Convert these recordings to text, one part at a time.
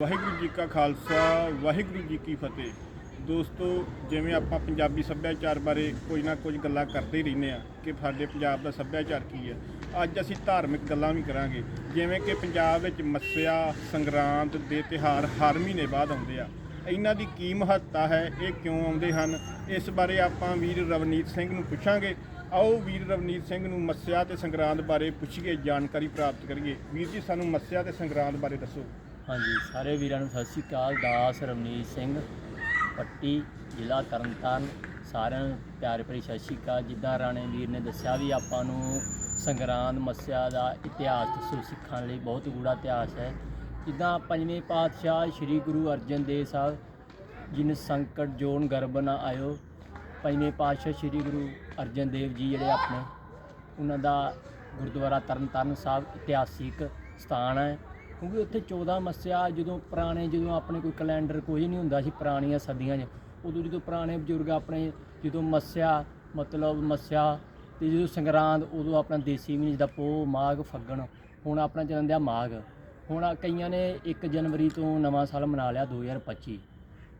ਵਾਹਿਗੁਰੂ ਜੀ ਕਾ ਖਾਲਸਾ, ਵਾਹਿਗੁਰੂ ਜੀ ਕੀ ਫਤਿਹ। ਦੋਸਤੋ, ਜਿਵੇਂ ਆਪਾਂ ਪੰਜਾਬੀ ਸੱਭਿਆਚਾਰ ਬਾਰੇ ਕੁਝ ਨਾ ਕੁਝ ਗੱਲਾਂ ਕਰਦੇ ਰਹਿੰਦੇ ਆ ਕਿ ਸਾਡੇ ਪੰਜਾਬ ਦਾ ਸੱਭਿਆਚਾਰ ਕੀ ਹੈ, ਅੱਜ ਅਸੀਂ ਧਾਰਮਿਕ ਗੱਲਾਂ ਵੀ ਕਰਾਂਗੇ। ਜਿਵੇਂ ਕਿ ਪੰਜਾਬ ਵਿੱਚ ਮੱਸਿਆ, ਸੰਗਰਾਂਦ ਦੇ ਤਿਹਾਰ ਹਰ ਮਹੀਨੇ ਬਾਅਦ ਆਉਂਦੇ ਆ। ਇਹਨਾਂ ਦੀ ਕੀ ਮਹੱਤਤਾ ਹੈ, ਇਹ ਕਿਉਂ ਆਉਂਦੇ ਹਨ? ਇਸ ਬਾਰੇ ਆਪਾਂ ਵੀਰ ਰਵਨੀਤ ਸਿੰਘ ਨੂੰ ਪੁੱਛਾਂਗੇ। ਆਓ ਵੀਰ ਰਵਨੀਤ ਸਿੰਘ ਨੂੰ ਮੱਸਿਆ ਤੇ ਸੰਗਰਾਂਦ ਬਾਰੇ ਪੁੱਛੀਏ, ਜਾਣਕਾਰੀ ਪ੍ਰਾਪਤ ਕਰੀਏ। ਵੀਰ ਜੀ, ਸਾਨੂੰ ਮੱਸਿਆ ਤੇ ਸੰਗਰਾਂਦ ਬਾਰੇ ਦੱਸੋ। ਹਾਂਜੀ, ਸਾਰੇ ਵੀਰਾਂ ਨੂੰ ਸਤਿ ਸ਼੍ਰੀ ਅਕਾਲ। ਦਾਸ ਰਮਨੀਤ ਸਿੰਘ, ਪੱਟੀ, ਜ਼ਿਲ੍ਹਾ ਤਰਨਤਾਰਨ, ਸਾਰਿਆਂ ਨੂੰ ਪਿਆਰ ਭਰੀ ਸਤਿ ਸ਼੍ਰੀ ਅਕਾਲ। ਜਿੱਦਾਂ ਰਾਣੇ ਵੀਰ ਨੇ ਦੱਸਿਆ ਵੀ ਆਪਾਂ ਨੂੰ ਸੰਗਰਾਂਦ, ਮੱਸਿਆ ਦਾ ਇਤਿਹਾਸ ਦੱਸੋ, ਸਿੱਖਾਂ ਲਈ ਬਹੁਤ ਗੂੜਾ ਇਤਿਹਾਸ ਹੈ। ਜਿੱਦਾਂ ਪੰਜਵੇਂ ਪਾਤਸ਼ਾਹ ਸ੍ਰੀ ਗੁਰੂ ਅਰਜਨ ਦੇਵ ਸਾਹਿਬ, ਜਿਨ ਸੰਕਟ, ਜੋਨ, ਗਰਭ ਨਾ ਆਇਓ, ਪੰਜਵੇਂ ਪਾਤਸ਼ਾਹ ਸ੍ਰੀ ਗੁਰੂ ਅਰਜਨ ਦੇਵ ਜੀ ਜਿਹੜੇ ਆਪਣੇ, ਉਹਨਾਂ ਦਾ ਗੁਰਦੁਆਰਾ ਤਰਨਤਾਰਨ ਸਾਹਿਬ ਇਤਿਹਾਸਿਕ ਸਥਾਨ ਹੈ। ਕਿਉਂਕਿ ਉੱਥੇ 14 ਮੱਸਿਆ ਜਦੋਂ ਪੁਰਾਣੇ, ਜਦੋਂ ਆਪਣੇ ਕੋਈ ਕੈਲੰਡਰ ਕੋਈ ਨਹੀਂ ਹੁੰਦਾ ਸੀ ਪੁਰਾਣੀਆਂ ਸਦੀਆਂ 'ਚ, ਉਦੋਂ ਜਦੋਂ ਪੁਰਾਣੇ ਬਜ਼ੁਰਗ ਆਪਣੇ ਜਦੋਂ ਮੱਸਿਆ, ਮਤਲਬ ਮੱਸਿਆ ਤੇ ਜਦੋਂ ਸੰਗਰਾਂਦ, ਉਦੋਂ ਆਪਣਾ ਦੇਸੀ ਮਹੀਨੇ ਜਿੱਦਾਂ ਪੋ ਮਾਘ, ਫੱਗਣ, ਹੁਣ ਆਪਣਾ ਚੱਲਣ ਦਿਆ ਮਾਘ। ਹੁਣ ਕਈਆਂ ਨੇ 1 ਜਨਵਰੀ ਤੋਂ ਨਵਾਂ ਸਾਲ ਮਨਾ ਲਿਆ 2025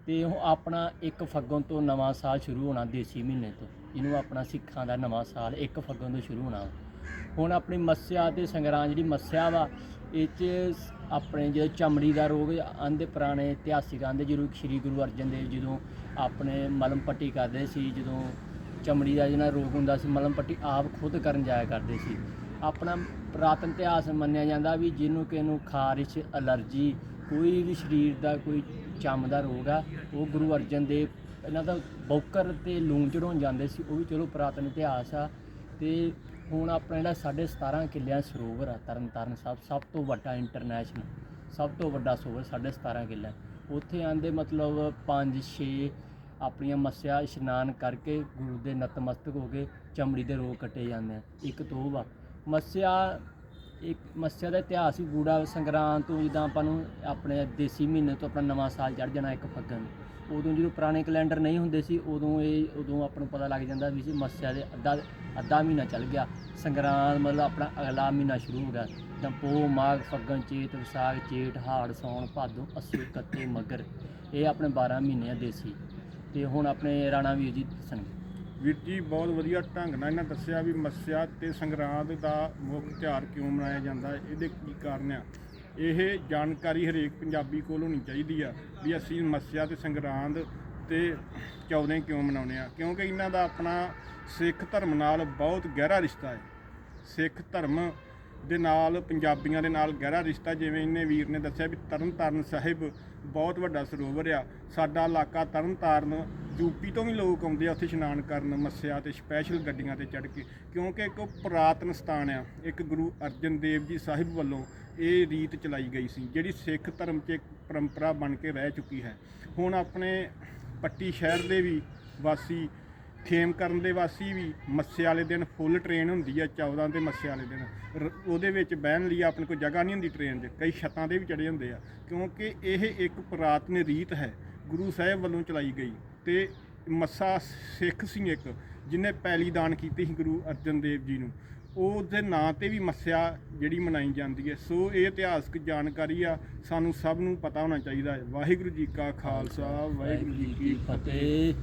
ਤੇ ਉਹ ਆਪਣਾ 1 ਫੱਗਣ ਤੋਂ ਨਵਾਂ ਸਾਲ ਸ਼ੁਰੂ ਹੋਣਾ ਦੇਸੀ ਮਹੀਨੇ ਤੋਂ। ਜਿਹਨੂੰ ਆਪਣਾ ਸਿੱਖਾਂ ਦਾ ਨਵਾਂ ਸਾਲ 1 ਫੱਗਣ ਤੋਂ ਸ਼ੁਰੂ ਹੋਣਾ। ਹੁਣ ਆਪਣੀ ਮੱਸਿਆ ਤੇ ਸੰਗਰਾਂਦ ਜਿਹੜੀ ਮੱਸਿਆ ਵਾ ਇਹ 'ਚ ਆਪਣੇ ਜਿਹੜੇ ਚਮੜੀ ਦਾ ਰੋਗ ਆਂਦੇ ਪੁਰਾਣੇ ਇਤਿਹਾਸਿਕ ਆਂਦੇ ਜਦੋਂ ਸ੍ਰੀ ਗੁਰੂ ਅਰਜਨ ਦੇਵ ਜਦੋਂ ਆਪਣੇ ਮਲਮ ਪੱਟੀ ਕਰਦੇ ਸੀ, ਜਦੋਂ ਚਮੜੀ ਦਾ ਜਿਹੜਾ ਰੋਗ ਹੁੰਦਾ ਸੀ, ਮਲਮ ਪੱਟੀ ਆਪ ਖੁਦ ਕਰਨ ਜਾਇਆ ਕਰਦੇ ਸੀ। ਆਪਣਾ ਪੁਰਾਤਨ ਇਤਿਹਾਸ ਮੰਨਿਆ ਜਾਂਦਾ ਵੀ ਜਿਹਨੂੰ ਕਿਸੇ ਨੂੰ ਖਾਰਿਸ਼, ਅਲਰਜੀ, ਕੋਈ ਵੀ ਸਰੀਰ ਦਾ ਕੋਈ ਚਮ ਦਾ ਰੋਗ ਆ, ਉਹ ਗੁਰੂ ਅਰਜਨ ਦੇਵ ਇਹਨਾਂ ਦਾ ਬੌਕਰ ਤੇ ਲੂਣ ਚੜਾਉਣ ਜਾਂਦੇ ਸੀ, ਉਹ ਵੀ ਚਲੋ ਪੁਰਾਤਨ ਇਤਿਹਾਸ ਆ। ਤੇ ਹੁਣ ਆਪਣਾ ਜਿਹੜਾ ਸਾਡੇ 17 ਕਿੱਲਿਆਂ ਸਰੋਵਰ ਆ ਤਰਨ ਤਾਰਨ ਸਾਹਿਬ, ਸਭ ਤੋਂ ਵੱਡਾ ਇੰਟਰਨੈਸ਼ਨਲ ਸਭ ਤੋਂ ਵੱਡਾ ਸਰੋਵਰ ਸਾਡੇ 17 ਕਿੱਲਿਆਂ। ਉੱਥੇ ਆਂਦੇ ਮਤਲਬ 5 6 ਆਪਣੀਆਂ ਮੱਸਿਆ ਇਸ਼ਨਾਨ ਕਰਕੇ ਗੁਰੂ ਦੇ ਨਤਮਸਤਕ ਹੋ ਕੇ ਚਮੜੀ ਦੇ ਰੋਗ ਕੱਟੇ ਜਾਂਦੇ ਆ। ਇੱਕ ਤੋਂ ਵਾ ਮੱਸਿਆ ਇਹ ਮੱਸਿਆ ਦਾ ਇਤਿਹਾਸ ਹੀ ਗੂੜਾ ਸੰਗਰਾਂਦ ਤੋਂ ਜਿੱਦਾਂ ਆਪਾਂ ਨੂੰ ਆਪਣੇ ਦੇਸੀ ਮਹੀਨੇ ਤੋਂ ਆਪਣਾ ਨਵਾਂ ਸਾਲ ਚੜ ਜਾਣਾ ਇੱਕ ਫੱਗਣ। ਉਦੋਂ ਜਦੋਂ ਪੁਰਾਣੇ ਕੈਲੰਡਰ ਨਹੀਂ ਹੁੰਦੇ ਸੀ, ਉਦੋਂ ਇਹ, ਉਦੋਂ ਆਪਾਂ ਨੂੰ ਪਤਾ ਲੱਗ ਜਾਂਦਾ ਵੀ ਸੀ ਮੱਸਿਆ ਦੇ ਅੱਧਾ ਅੱਧਾ ਮਹੀਨਾ ਚੱਲ ਗਿਆ। ਸੰਗਰਾਂਦ ਮਤਲਬ ਆਪਣਾ ਅਗਲਾ ਮਹੀਨਾ ਸ਼ੁਰੂ ਹੋ ਗਿਆ। ਤਾਂ ਪੋਹ, ਮਾਘ, ਫੱਗਣ, ਚੇਤ, ਵਿਸਾਖ ਜੇਠ ਹਾੜ ਸੌਣ ਭਾਦੋਂ, ਅੱਸੂ, ਕੱਤੇ, ਮਗਰ। ਇਹ ਆਪਣੇ 12 ਮਹੀਨੇ ਆ ਦੇਸੀ। ਤੇ ਹੁਣ ਆਪਣੇ ਰਾਣਾ ਵੀਰ ਜੀ ਦੱਸਣਗੇ। ਵੀਰ ਜੀ ਬਹੁਤ ਵਧੀਆ ਢੰਗ ਨਾਲ ਇਹਨਾਂ ਦੱਸਿਆ ਵੀ ਮੱਸਿਆ ਤੇ ਸੰਗਰਾਂਦ ਦਾ ਮੁੱਖ ਤਿਉਹਾਰ ਕਿਉਂ ਮਨਾਇਆ ਜਾਂਦਾ ਹੈ ਇਹਦੇ ਕੀ ਕਾਰਨ ਆ? ਇਹ ਜਾਣਕਾਰੀ ਹਰੇਕ ਪੰਜਾਬੀ ਕੋਲ ਹੋਣੀ ਚਾਹੀਦੀ ਆ ਵੀ ਅਸੀਂ ਮੱਸਿਆ ਤੇ ਸੰਗਰਾਂਦ ਤੇ ਚੌਦੇ ਕਿਉਂ ਮਨਾਉਂਦੇ ਆ? ਕਿਉਂਕਿ ਇਹਨਾਂ ਦਾ ਆਪਣਾ ਸਿੱਖ ਧਰਮ ਨਾਲ ਬਹੁਤ ਗਹਿਰਾ ਰਿਸ਼ਤਾ ਹੈ। ਸਿੱਖ ਧਰਮ ਦੇ ਨਾਲ ਪੰਜਾਬੀਆਂ ਦੇ ਨਾਲ ਗਹਿਰਾ ਰਿਸ਼ਤਾ, ਜਿਵੇਂ ਇਹਨੇ ਵੀਰ ਨੇ ਦੱਸਿਆ ਵੀ ਤਰਨਤਾਰਨ ਸਾਹਿਬ ਬਹੁਤ ਵੱਡਾ ਸਰੋਵਰ ਆ। ਸਾਡਾ ਇਲਾਕਾ ਤਰਨਤਾਰਨ ਯੂਪੀ ਤੋਂ ਵੀ ਲੋਕ ਆਉਂਦੇ ਆ ਉੱਥੇ ਇਸ਼ਨਾਨ ਕਰਨ, ਮੱਸਿਆ ਤੇ ਸਪੈਸ਼ਲ ਗੱਡੀਆਂ ਤੇ ਚੜ੍ਹ ਕੇ। ਕਿਉਂਕਿ ਇੱਕ ਪੁਰਾਤਨ ਸਥਾਨ ਆ, ਇੱਕ ਗੁਰੂ ਅਰਜਨ ਦੇਵ ਜੀ ਸਾਹਿਬ ਵੱਲੋਂ ਇਹ ਰੀਤ ਚਲਾਈ ਗਈ ਸੀ, ਜਿਹੜੀ ਸਿੱਖ ਧਰਮ 'ਚ ਇੱਕ ਪਰੰਪਰਾ ਬਣ ਕੇ ਰਹਿ ਚੁੱਕੀ ਹੈ। ਹੁਣ ਆਪਣੇ ਪੱਟੀ ਸ਼ਹਿਰ ਦੇ ਵੀ ਵਾਸੀ ਖੇਮ ਕਰਨ ਦੇ ਵਾਸੀ ਵੀ ਮੱਸੇ ਵਾਲੇ ਦਿਨ ਫੁੱਲ ਟ੍ਰੇਨ ਹੁੰਦੀ ਆ 14 ਤੇ ਮੱਸੇ ਵਾਲੇ ਦਿਨ। ਰ- ਉਹਦੇ ਵਿੱਚ ਬਹਿਣ ਲਈ ਆਪਣੇ ਕੋਲ ਜਗ੍ਹਾ ਨਹੀਂ ਹੁੰਦੀ ਟ੍ਰੇਨ 'ਚ ਕਈ ਛੱਤਾਂ ਦੇ ਵੀ ਚੜੇ ਹੁੰਦੇ ਆ। ਕਿਉਂਕਿ ਇਹ ਇੱਕ ਪੁਰਾਤਨ ਰੀਤ ਹੈ, ਗੁਰੂ ਸਾਹਿਬ ਵੱਲੋਂ ਚਲਾਈ ਗਈ ਤੇ ਮੱਸਾ ਸਿੱਖ ਸੀ ਇੱਕ ਜਿਨੇ ਪੈਲੀ ਦਾਨ ਕੀਤੀ ਸੀ ਗੁਰੂ ਅਰਜਨ ਦੇਵ ਜੀ ਨੂੰ। ਉਹਦੇ ਨਾਂ ਤੇ ਵੀ ਮੱਸਿਆ ਜਿਹੜੀ ਮਨਾਈ ਜਾਂਦੀ ਹੈ। ਸੋ ਇਹ ਇਤਿਹਾਸਕ ਜਾਣਕਾਰੀ ਆ, ਸਾਨੂੰ ਸਭ ਨੂੰ ਪਤਾ ਹੋਣਾ ਚਾਹੀਦਾ ਹੈ। ਵਾਹਿਗੁਰੂ ਜੀ ਕਾ ਖਾਲਸਾ, ਵਾਹਿਗੁਰੂ ਜੀ ਕੀ ਫਤਿਹ।